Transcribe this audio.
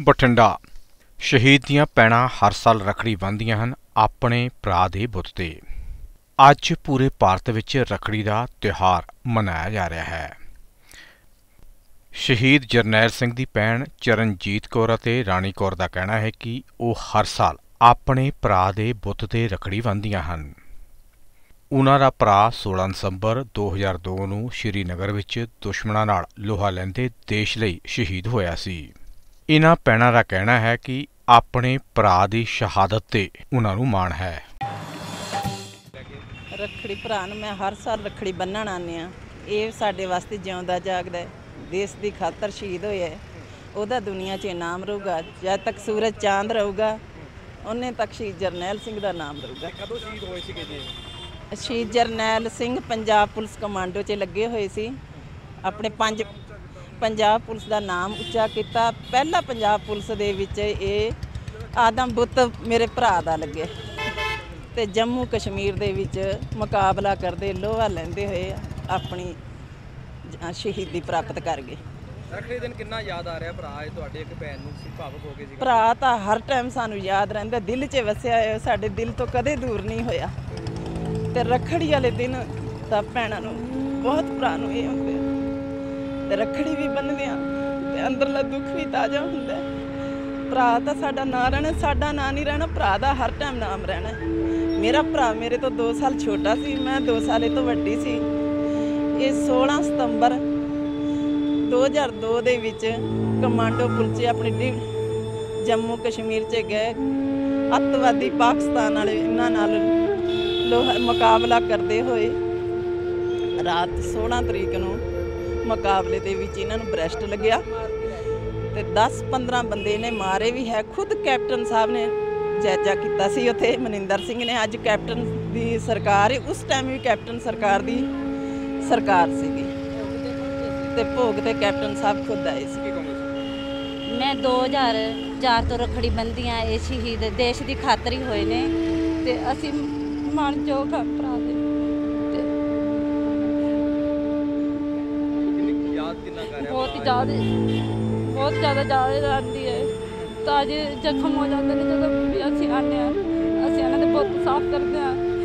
ਬਠਿੰਡਾ। ਸ਼ਹੀਦ ਦੀਆਂ ਪੈਣਾ ਹਰ ਸਾਲ ਰਖੜੀ ਬੰਨ੍ਹਦੀਆਂ ਹਨ ਆਪਣੇ ਭਰਾ ਦੇ ਬੁੱਤ ਤੇ। ਅੱਜ ਪੂਰੇ ਭਾਰਤ ਵਿੱਚ ਰਖੜੀ ਦਾ ਤਿਉਹਾਰ ਮਨਾਇਆ ਜਾ ਰਿਹਾ ਹੈ। ਸ਼ਹੀਦ ਜਰਨੈਲ ਸਿੰਘ ਦੀ ਭੈਣ ਚਰਨਜੀਤ ਕੌਰ ਅਤੇ ਰਾਣੀ ਕੌਰ ਦਾ ਕਹਿਣਾ ਹੈ ਕਿ ਉਹ ਹਰ ਸਾਲ ਆਪਣੇ ਭਰਾ ਦੇ ਬੁੱਤ ਤੇ ਰਖੜੀ ਬੰਨ੍ਹਦੀਆਂ ਹਨ। ਉਹਨਾਂ ਦਾ ਭਰਾ 16 ਦਸੰਬਰ 2002 ਨੂੰ ਸ਼੍ਰੀਨਗਰ ਵਿੱਚ ਦੁਸ਼ਮਣਾਂ ਨਾਲ ਲੋਹਾ ਲੈਂਦੇ ਦੇਸ਼ ਲਈ ਸ਼ਹੀਦ ਹੋਇਆ ਸੀ। ਇਨ੍ਹਾਂ ਭੈਣਾਂ ਦਾ ਕਹਿਣਾ ਹੈ ਕਿ ਆਪਣੇ ਭਰਾ ਦੀ ਸ਼ਹਾਦਤ ਤੇ ਉਨ੍ਹਾਂ ਨੂੰ ਮਾਣ ਹੈ। ਰੱਖੜੀ ਭਰਾ ਨੂੰ ਮੈਂ ਹਰ ਸਾਲ ਰੱਖੜੀ ਬੰਨਣ ਆਉਂਦੇ ਆ ਇਹ ਸਾਡੇ ਵਾਸਤੇ ਜਿਉਂਦਾ ਜਾਗਦਾ ਹੈ। ਦੇਸ਼ ਦੀ ਖਾਤਰ ਸ਼ਹੀਦ ਹੋਇਆ ਹੈ। ਉਹਦਾ ਦੁਨੀਆ 'ਚ ਇਨਾਮ ਰਹੂਗਾ। ਜਦ ਤੱਕ ਸੂਰਜ ਚਾਂਦ ਰਹੂਗਾ ਉਹਨੇ ਤੱਕ ਸ਼ਹੀਦ ਜਰਨੈਲ ਸਿੰਘ ਦਾ ਨਾਮ ਰਹੂਗਾ। ਕਦੋਂ ਸ਼ਹੀਦ ਹੋਏ ਸੀਗੇ ਜੀ? ਸ਼ਹੀਦ ਜਰਨੈਲ ਸਿੰਘ ਪੰਜਾਬ ਪੁਲਿਸ ਕਮਾਂਡੋ 'ਚ ਲੱਗੇ ਹੋਏ ਸੀ। ਆਪਣੇ ਪੰਜ ਪੰਜਾਬ ਪੁਲਿਸ ਦਾ ਨਾਮ ਉੱਚਾ ਕੀਤਾ। ਪਹਿਲਾ ਪੰਜਾਬ ਪੁਲਿਸ ਦੇ ਵਿੱਚ ਇਹ ਆਦਮ ਬੁੱਤ ਮੇਰੇ ਭਰਾ ਦਾ ਲੱਗਿਆ ਤੇ ਜੰਮੂ ਕਸ਼ਮੀਰ ਦੇ ਵਿੱਚ ਮੁਕਾਬਲਾ ਕਰਦੇ ਲੋਹਾ ਲੈਂਦੇ ਹੋਏ ਆਪਣੀ ਸ਼ਹੀਦੀ ਪ੍ਰਾਪਤ ਕਰ ਗਏ। ਰੱਖੜੀ ਦਿਨ ਕਿੰਨਾ ਯਾਦ ਆ ਰਿਹਾ ਭਰਾ? ਹੈ ਤੁਹਾਡੇ ਇੱਕ ਭੈਣ ਨੂੰ ਤੁਸੀਂ ਭਾਵੁਕ ਹੋ ਗਏ ਸੀ ਭਰਾ ਤਾਂ ਹਰ ਟਾਈਮ ਸਾਨੂੰ ਯਾਦ ਰਹਿੰਦਾ ਦਿਲ 'ਚ ਵਸਿਆ ਹੋਇਆ ਸਾਡੇ ਦਿਲ ਤੋਂ ਕਦੇ ਦੂਰ ਨਹੀਂ ਹੋਇਆ। ਤੇ ਰੱਖੜੀ ਵਾਲੇ ਦਿਨ ਤਾਂ ਭੈਣਾਂ ਨੂੰ ਬਹੁਤ ਭਰਾ ਨੂੰ ਇਹ ਹੁੰਦੇ। ਤੇ ਰੱਖੜੀ ਵੀ ਬੰਨ੍ਹਦੇ ਆ ਤੇ ਅੰਦਰਲਾ ਦੁੱਖ ਵੀ ਤਾਜ਼ਾ ਹੁੰਦਾ ਭਰਾ ਤਾਂ ਸਾਡਾ ਨਾਂ ਰਹਿਣਾ, ਸਾਡਾ ਨਾਂ ਨਹੀਂ ਰਹਿਣਾ, ਭਰਾ ਦਾ ਹਰ ਟਾਈਮ ਨਾਮ ਰਹਿਣਾ ਮੇਰਾ ਭਰਾ ਮੇਰੇ ਤੋਂ 2 ਸਾਲ ਛੋਟਾ ਸੀ, ਮੈਂ 2 ਸਾਲੇ ਤੋਂ ਵੱਡੀ ਸੀ। ਇਹ 16 ਸਤੰਬਰ 2002 ਦੇ ਵਿੱਚ ਕਮਾਂਡੋ ਪੁਲਚੇ ਆਪਣੀ ਡਿਊ- ਜੰਮੂ ਕਸ਼ਮੀਰ 'ਚ ਗਏ। ਅੱਤਵਾਦੀ ਪਾਕਿਸਤਾਨ ਵਾਲੇ ਇਹਨਾਂ ਨਾਲ ਲੋਹਾ ਮੁਕਾਬਲਾ ਕਰਦੇ ਹੋਏ ਰਾਤ 16 ਤਰੀਕ ਨੂੰ ਮੁਕਾਬਲੇ ਦੇ ਵਿੱਚ ਇਹਨਾਂ ਨੂੰ ਬ੍ਰੈਸਟ ਲੱਗਿਆ ਤੇ 10-15 ਬੰਦੇ ਨੇ ਮਾਰੇ ਵੀ ਹੈ। ਖੁਦ ਕੈਪਟਨ ਸਾਹਿਬ ਨੇ ਜਾਇਜ਼ਾ ਕੀਤਾ ਸੀ ਉੱਥੇ, ਮਨਿੰਦਰ ਸਿੰਘ ਨੇ ਅੱਜ ਕੈਪਟਨ ਦੀ ਸਰਕਾਰ ਹੈ। ਉਸ ਟਾਈਮ ਵੀ ਕੈਪਟਨ ਸਰਕਾਰ ਦੀ ਸਰਕਾਰ ਸੀਗੀ। ਤੇ ਭੋਗ ਤੇ ਕੈਪਟਨ ਸਾਹਿਬ ਖੁਦ ਆਏ ਸੀ। ਕੀ ਕਹੋਗੇ ਮੈਂ 2004 ਤੋਂ ਰੱਖੜੀ ਬੰਦੀਆਂ ਇਹ ਸ਼ਹੀਦ, ਦੇਸ਼ ਦੀ ਖਾਤਰੀ ਹੋਏ ਨੇ ਤੇ ਅਸੀਂ ਮਨਜੋਗ ਆ ਭਰਾ ਦੇ ਜ਼ਿਆਦਾ ਬਹੁਤ ਜ਼ਿਆਦਾ ਜ਼ਿਆਦਾ ਰਹਿੰਦੀ ਹੈ। ਤਾਂ ਜੇ ਜ਼ਖਮ ਹੋ ਜਾਂਦੇ ਨੇ ਜਦੋਂ ਵੀ ਅਸੀਂ ਆਉਂਦੇ ਹਾਂ। ਅਸੀਂ ਇਹਨਾਂ ਦੇ ਬਹੁਤ ਸਾਫ਼ ਕਰਦੇ ਹਾਂ।